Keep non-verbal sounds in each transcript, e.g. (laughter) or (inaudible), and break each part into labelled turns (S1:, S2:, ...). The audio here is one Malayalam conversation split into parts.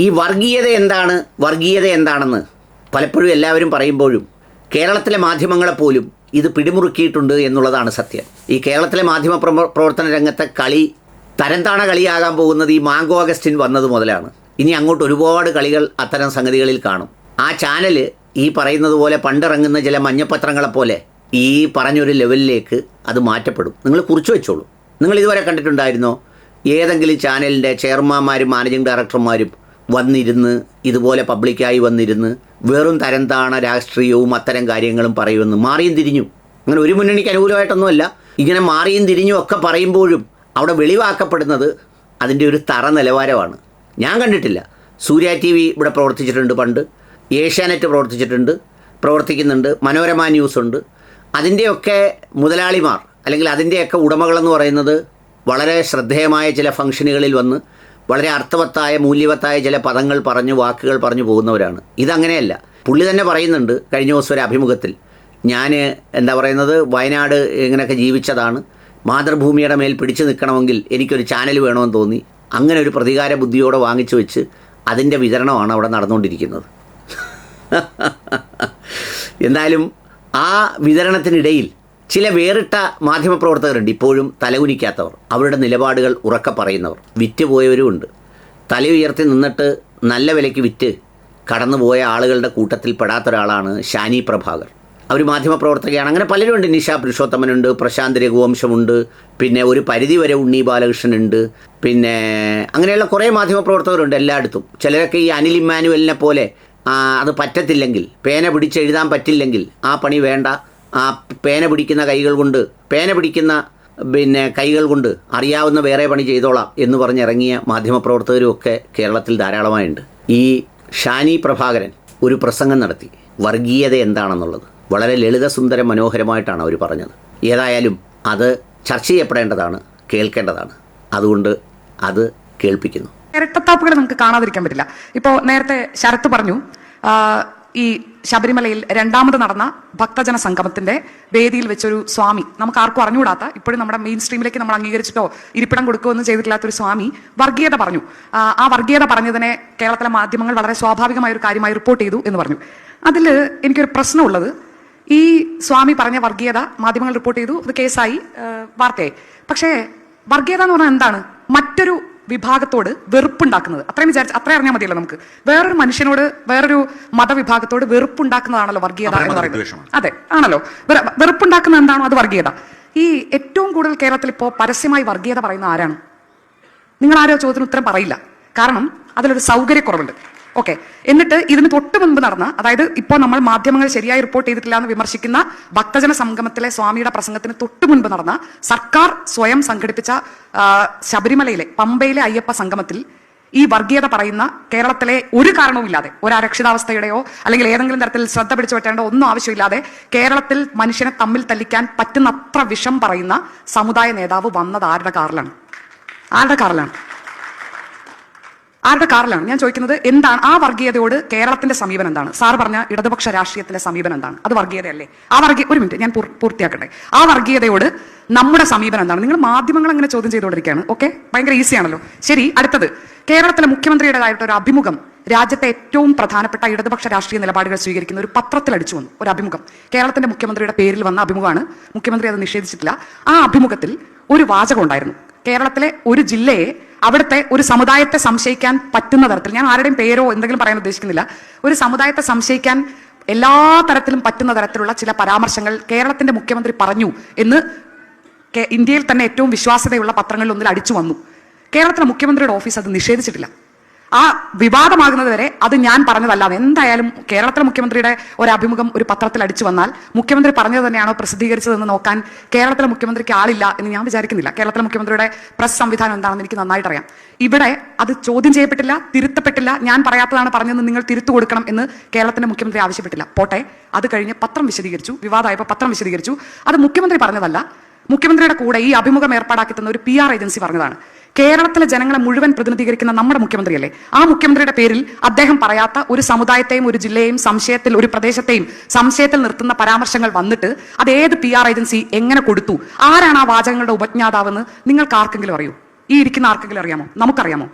S1: ഈ വർഗീയത എന്താണ്? വർഗീയത എന്താണെന്ന് പലപ്പോഴും എല്ലാവരും പറയുമ്പോഴും കേരളത്തിലെ മാധ്യമങ്ങളെ പോലും ഇത് പിടിമുറുക്കിയിട്ടുണ്ട് എന്നുള്ളതാണ് സത്യം. ഈ കേരളത്തിലെ മാധ്യമ പ്രവർത്തന രംഗത്തെ കളി തരംതാണ കളിയാകാൻ പോകുന്നത് ഈ മാങ്കോ അഗസ്റ്റിൻ വന്നത് മുതലാണ്. ഇനി അങ്ങോട്ട് ഒരുപാട് കളികൾ അത്തരം സംഗതികളിൽ കാണും. ആ ചാനൽ ഈ പറയുന്നത് പോലെ പണ്ടിറങ്ങുന്ന ചില മഞ്ഞപ്പത്രങ്ങളെ പോലെ ഈ പറഞ്ഞൊരു ലെവലിലേക്ക് അത് മാറ്റപ്പെടും. നിങ്ങൾ കുറിച്ച് വെച്ചോളൂ. നിങ്ങൾ ഇതുവരെ കണ്ടിട്ടുണ്ടായിരുന്നോ? ഏതെങ്കിലും ചാനലിന്റെ ചെയർമാന്മാരും മാനേജിംഗ് ഡയറക്ടർമാരും വന്നിരുന്ന് ഇതുപോലെ പബ്ലിക്കായി വന്നിരുന്ന് വെറും തരംതാണ രാഷ്ട്രീയവും അത്തരം കാര്യങ്ങളും പറയുമെന്ന് മാറിയും തിരിഞ്ഞു. അങ്ങനെ ഒരു മുന്നണിക്ക് അനുകൂലമായിട്ടൊന്നുമല്ല. ഇങ്ങനെ മാറിയും തിരിഞ്ഞും ഒക്കെ പറയുമ്പോഴും അവിടെ വെളിവാക്കപ്പെടുന്നത് അതിന്റെ ഒരു തറ നിലവാരമാണ്. ഞാൻ കണ്ടിട്ടില്ല. സൂര്യ ടി വി ഇവിടെ പ്രവർത്തിച്ചിട്ടുണ്ട് പണ്ട്. ഏഷ്യാനെറ്റ് പ്രവർത്തിച്ചിട്ടുണ്ട് പ്രവർത്തിക്കുന്നുണ്ട് മനോരമ ന്യൂസ് ഉണ്ട്. അതിന്റെയൊക്കെ മുതലാളിമാർ അല്ലെങ്കിൽ അതിന്റെയൊക്കെ ഉടമകളെന്ന് പറയുന്നത് വളരെ ശ്രദ്ധേയമായ ചില ഫംഗ്ഷനുകളിൽ വന്ന് വളരെ അർത്ഥവത്തായ മൂല്യവത്തായ ചില പദങ്ങൾ പറഞ്ഞു വാക്കുകൾ പറഞ്ഞു പോകുന്നവരാണ്. ഇതങ്ങനെയല്ല. പുള്ളി തന്നെ പറയുന്നുണ്ട് കഴിഞ്ഞ ദിവസം ഒരു അഭിമുഖത്തിൽ. ഞാൻ എന്താ പറയുന്നത് വയനാട് ഇങ്ങനെയൊക്കെ ജീവിച്ചതാണ്. മാതൃഭൂമിയുടെ മേൽ പിടിച്ചു നിൽക്കണമെങ്കിൽ എനിക്കൊരു ചാനൽ വേണമെന്ന് തോന്നി. അങ്ങനെ ഒരു പ്രതികാര ബുദ്ധിയോടെ വാങ്ങിച്ചു വെച്ച് അതിന്റെ വിതരണമാണ് അവിടെ നടന്നുകൊണ്ടിരിക്കുന്നത്. (laughs) എന്തായാലും ആ വിതരണത്തിനിടയിൽ ചില വേറിട്ട മാധ്യമപ്രവർത്തകരുണ്ട്. ഇപ്പോഴും തലകുനിക്കാത്തവർ. അവരുടെ നിലപാടുകൾ ഉറക്ക പറയുന്നവർ. വിറ്റുപോയവരുമുണ്ട് തല ഉയർത്തി നിന്നിട്ട് നല്ല വിലയ്ക്ക് വിറ്റ് കടന്നുപോയ ആളുകളുടെ കൂട്ടത്തിൽ പെടാത്ത ഒരാളാണ് ഷാനി പ്രഭാകർ. അവർ മാധ്യമപ്രവർത്തകയാണ്. അങ്ങനെ പലരുമുണ്ട്. നിഷ പുരുഷോത്തമനുണ്ട് പ്രശാന്ത് രഘുവംശമുണ്ട് പിന്നെ ഒരു പരിധി വരെ ഉണ്ണി ബാലകൃഷ്ണനുണ്ട് പിന്നെ അങ്ങനെയുള്ള കുറേ മാധ്യമപ്രവർത്തകരുണ്ട് എല്ലായിടത്തും. ചിലരൊക്കെ ഈ അനിൽ ഇമ്മാനുവലിനെ പോലെ അത് പറ്റത്തില്ലെങ്കിൽ പേന പിടിച്ചെഴുതാൻ പറ്റില്ലെങ്കിൽ ആ പണി വേണ്ട. ആ പേന പിടിക്കുന്ന കൈകൾ കൊണ്ട് പേന പിടിക്കുന്ന പിന്നെ കൈകൾ കൊണ്ട് അറിയാവുന്ന വേറെ പണി ചെയ്തോളാം എന്ന് പറഞ്ഞിറങ്ങിയ മാധ്യമപ്രവർത്തകരും ഒക്കെ കേരളത്തിൽ ധാരാളമായുണ്ട്. ഈ ഷാനി പ്രഭാകരൻ ഒരു പ്രസംഗം നടത്തി. വർഗീയത എന്താണെന്നുള്ളത്. വളരെ ലളിതസുന്ദര മനോഹരമായിട്ടാണ് അവർ പറഞ്ഞത്. ഏതായാലും അത് ചർച്ച ചെയ്യപ്പെടേണ്ടതാണ് കേൾക്കേണ്ടതാണ്. അതുകൊണ്ട് അത് കേൾപ്പിക്കുന്നു.
S2: ഇരട്ടത്താപ്പുകൾ നമുക്ക് കാണാതിരിക്കാൻ പറ്റില്ല. ഇപ്പോൾ നേരത്തെ ശരത്ത് പറഞ്ഞു ഈ ശബരിമലയിൽ രണ്ടാമത് നടന്ന ഭക്തജന സംഗമത്തിന്റെ വേദിയിൽ വെച്ചൊരു സ്വാമി. നമുക്ക് ആർക്കും അറിഞ്ഞുകൂടാത്ത ഇപ്പോഴും നമ്മുടെ മെയിൻ സ്ട്രീമിലേക്ക് നമ്മൾ അംഗീകരിച്ചിട്ടോ ഇരിപ്പിടം കൊടുക്കുകയൊന്നും ചെയ്തിട്ടില്ലാത്ത ഒരു സ്വാമി വർഗീയത പറഞ്ഞു. ആ, വർഗീയത പറഞ്ഞതിനെ കേരളത്തിലെ മാധ്യമങ്ങൾ വളരെ സ്വാഭാവികമായ ഒരു കാര്യമായി റിപ്പോർട്ട് ചെയ്തു എന്ന് പറഞ്ഞു. അതിൽ എനിക്കൊരു പ്രശ്നമുള്ളത്. ഈ സ്വാമി പറഞ്ഞ വർഗീയത മാധ്യമങ്ങൾ റിപ്പോർട്ട് ചെയ്തു അത് കേസായി വാർത്തയായി. പക്ഷേ വർഗീയത എന്ന് പറഞ്ഞാൽ എന്താണ്? മറ്റൊരു വിഭാഗത്തോട് വെറുപ്പുണ്ടാക്കുന്നത്. അത്രയും വിചാരിച്ച് അത്രയും അറിഞ്ഞാൽ മതിയല്ലോ നമുക്ക്. വേറൊരു മനുഷ്യനോട് വേറൊരു മതവിഭാഗത്തോട് വെറുപ്പുണ്ടാക്കുന്നതാണല്ലോ വർഗീയത എന്ന് പറയുന്നത്. അതെ ആണല്ലോ. വെറ- വെറുപ്പുണ്ടാക്കുന്ന എന്താണോ അത് വർഗീയത. ഈ ഏറ്റവും കൂടുതൽ കേരളത്തിൽ ഇപ്പോൾ പരസ്യമായി വർഗീയത പറയുന്ന ആരാണ്? നിങ്ങൾ ആരോ ചോദ്യത്തിന് ഉത്തരം പറയില്ല. കാരണം അതിലൊരു സൗകര്യക്കുറവുണ്ട്. ഓക്കെ എന്നിട്ട് ഇതിന് തൊട്ട് മുൻപ് നടന്ന അതായത് ഇപ്പോൾ നമ്മൾ മാധ്യമങ്ങൾ ശരിയായി റിപ്പോർട്ട് ചെയ്തിട്ടില്ല എന്ന് വിമർശിക്കുന്ന ഭക്തജന സംഗമത്തിലെ സ്വാമിയുടെ പ്രസംഗത്തിന് തൊട്ട് മുൻപ് നടന്ന സർക്കാർ സ്വയം സംഘടിപ്പിച്ച ശബരിമലയിലെ പമ്പയിലെ അയ്യപ്പ സംഗമത്തിൽ ഈ വർഗീയത പറയുന്ന കേരളത്തിലെ ഒരു കാരണവുമില്ലാതെ ഒരു അരക്ഷിതാവസ്ഥയുടെയോ അല്ലെങ്കിൽ ഏതെങ്കിലും തരത്തിൽ ശ്രദ്ധ പിടിച്ചു പറ്റേണ്ട ഒന്നും ആവശ്യമില്ലാതെ കേരളത്തിൽ മനുഷ്യനെ തമ്മിൽ തല്ലിക്കാൻ പറ്റുന്നത്ര വിഷം പറയുന്ന സമുദായ നേതാവ് വന്നത് ആരുടെ കാറിലാണ്? ആരുടെ കാറിലാണ്? ആരുടെ കാറിലാണ്? ഞാൻ ചോദിക്കുന്നത് എന്താണ്? ആ വർഗീയതയോട് കേരളത്തിന്റെ സമീപനം എന്താണ്? സാർ പറഞ്ഞ ഇടതുപക്ഷ രാഷ്ട്രീയത്തിന്റെ സമീപനം എന്താണ്? അത് വർഗീയതയല്ലേ? ആ വർഗീയ ഒരു മിനിറ്റ് ഞാൻ പൂർത്തിയാക്കട്ടെ. ആ വർഗീയതയോട് നമ്മുടെ സമീപനം എന്താണ്? നിങ്ങൾ മാധ്യമങ്ങൾ അങ്ങനെ ചോദ്യം ചെയ്തുകൊണ്ടിരിക്കുകയാണ് ഓക്കെ? ഭയങ്കര ആണല്ലോ. ശരി അടുത്തത്. കേരളത്തിലെ മുഖ്യമന്ത്രിയുടേതായിട്ട് ഒരു അഭിമുഖം രാജ്യത്തെ ഏറ്റവും പ്രധാനപ്പെട്ട ഇടതുപക്ഷ രാഷ്ട്രീയ നിലപാടുകൾ സ്വീകരിക്കുന്ന ഒരു പത്രത്തിൽ അടിച്ചു വന്നു. ഒരു അഭിമുഖം. കേരളത്തിന്റെ മുഖ്യമന്ത്രിയുടെ പേരിൽ വന്ന അഭിമുഖമാണ്. മുഖ്യമന്ത്രി അത് നിഷേധിച്ചിട്ടില്ല. ആ അഭിമുഖത്തിൽ ഒരു വാചകം ഉണ്ടായിരുന്നു. കേരളത്തിലെ ഒരു ജില്ലയെ അവിടുത്തെ ഒരു സമുദായത്തെ സംശയിക്കാൻ പറ്റുന്ന തരത്തിൽ ഞാൻ ആരുടെയും പേരോ എന്തെങ്കിലും പറയാൻ ഉദ്ദേശിക്കുന്നില്ല ഒരു സമുദായത്തെ സംശയിക്കാൻ എല്ലാ തരത്തിലും പറ്റുന്ന തരത്തിലുള്ള ചില പരാമർശങ്ങൾ കേരളത്തിന്റെ മുഖ്യമന്ത്രി പറഞ്ഞു എന്ന് ഇന്ത്യയിൽ തന്നെ ഏറ്റവും വിശ്വാസ്യതയുള്ള പത്രങ്ങളിൽ ഒന്നിൽ അടിച്ചു വന്നു. കേരളത്തിലെ മുഖ്യമന്ത്രിയുടെ ഓഫീസ് അത് നിഷേധിച്ചിട്ടില്ല. ആ വിവാദമാകുന്നത് വരെ അത് ഞാൻ പറഞ്ഞതല്ല. എന്തായാലും കേരളത്തിലെ മുഖ്യമന്ത്രിയുടെ ഒരു അഭിമുഖം ഒരു പത്രത്തിൽ അടിച്ചു വന്നാൽ മുഖ്യമന്ത്രി പറഞ്ഞത് തന്നെയാണോ പ്രസിദ്ധീകരിച്ചതെന്ന് നോക്കാൻ കേരളത്തിലെ മുഖ്യമന്ത്രിക്ക് ആളില്ല എന്ന് ഞാൻ വിചാരിക്കുന്നില്ല. കേരളത്തിലെ മുഖ്യമന്ത്രിയുടെ പ്രസ് സംവിധാനം എന്താണെന്ന് എനിക്ക് നന്നായിട്ട് അറിയാം ഇവിടെ അത് ചോദ്യം ചെയ്യപ്പെട്ടില്ല തിരുത്തപ്പെട്ടില്ല ഞാൻ പറയാത്തതാണ് പറഞ്ഞതെന്ന് നിങ്ങൾ തിരുത്തു കൊടുക്കണം എന്ന് കേരളത്തിന്റെ മുഖ്യമന്ത്രി ആവശ്യപ്പെട്ടില്ല. പോട്ടെ അത് കഴിഞ്ഞ് പത്രം വിശദീകരിച്ചു വിവാദമായപ്പോൾ പത്രം വിശദീകരിച്ചു. അത് മുഖ്യമന്ത്രി പറഞ്ഞതല്ല. മുഖ്യമന്ത്രിയുടെ കൂടെ ഈ അഭിമുഖം ഏർപ്പാടാക്കി തന്ന ഒരു പി ആർ ഏജൻസി പറഞ്ഞതാണ്. കേരളത്തിലെ ജനങ്ങളെ മുഴുവൻ പ്രതിനിധീകരിക്കുന്ന നമ്മുടെ മുഖ്യമന്ത്രിയല്ലേ? ആ മുഖ്യമന്ത്രിയുടെ പേരിൽ അദ്ദേഹം പറയാത്ത ഒരു സമുദായത്തെയും ഒരു ജില്ലയെയും സംശയത്തിൽ ഒരു പ്രദേശത്തെയും സംശയത്തിൽ നിർത്തുന്ന പരാമർശങ്ങൾ വന്നിട്ട് അത് ഏത് പി ആർ ഏജൻസി എങ്ങനെ കൊടുത്തു? ആരാണ് ആ വാചകങ്ങളുടെ ഉപജ്ഞാതാവെന്ന് നിങ്ങൾക്ക് ആർക്കെങ്കിലും അറിയൂ? ഈ ഇരിക്കുന്ന ആർക്കെങ്കിലും അറിയാമോ? നമുക്കറിയാമോ?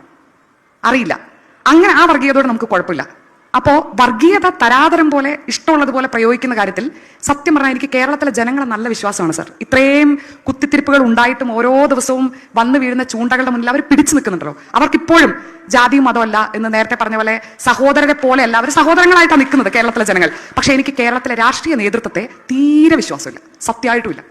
S2: അറിയില്ല. അങ്ങനെ ആ വർഗീയതയോട് നമുക്ക് കുഴപ്പമില്ല. അപ്പോ വർഗീയത തരാതരം പോലെ ഇഷ്ടമുള്ളതുപോലെ പ്രയോഗിക്കുന്ന കാര്യത്തിൽ സത്യം പറഞ്ഞാൽ എനിക്ക് കേരളത്തിലെ ജനങ്ങളെ നല്ല വിശ്വാസമാണ് സർ. ഇത്രയും കുത്തിത്തിരിപ്പുകൾ ഉണ്ടായിട്ടും ഓരോ ദിവസവും വന്നു വീഴുന്ന ചൂണ്ടകളുടെ മുന്നിൽ അവർ പിടിച്ചു നിൽക്കുന്നുണ്ടല്ലോ. അവർക്കിപ്പോഴും ജാതി മതമല്ല എന്ന് നേരത്തെ പറഞ്ഞ പോലെ സഹോദരരെ പോലെയല്ല അവർ സഹോദരങ്ങളായിട്ടാണ് നിൽക്കുന്നത് കേരളത്തിലെ ജനങ്ങൾ. പക്ഷേ എനിക്ക് കേരളത്തിലെ രാഷ്ട്രീയ നേതൃത്വത്തെ തീരെ വിശ്വാസമില്ല. സത്യമായിട്ടുമില്ല.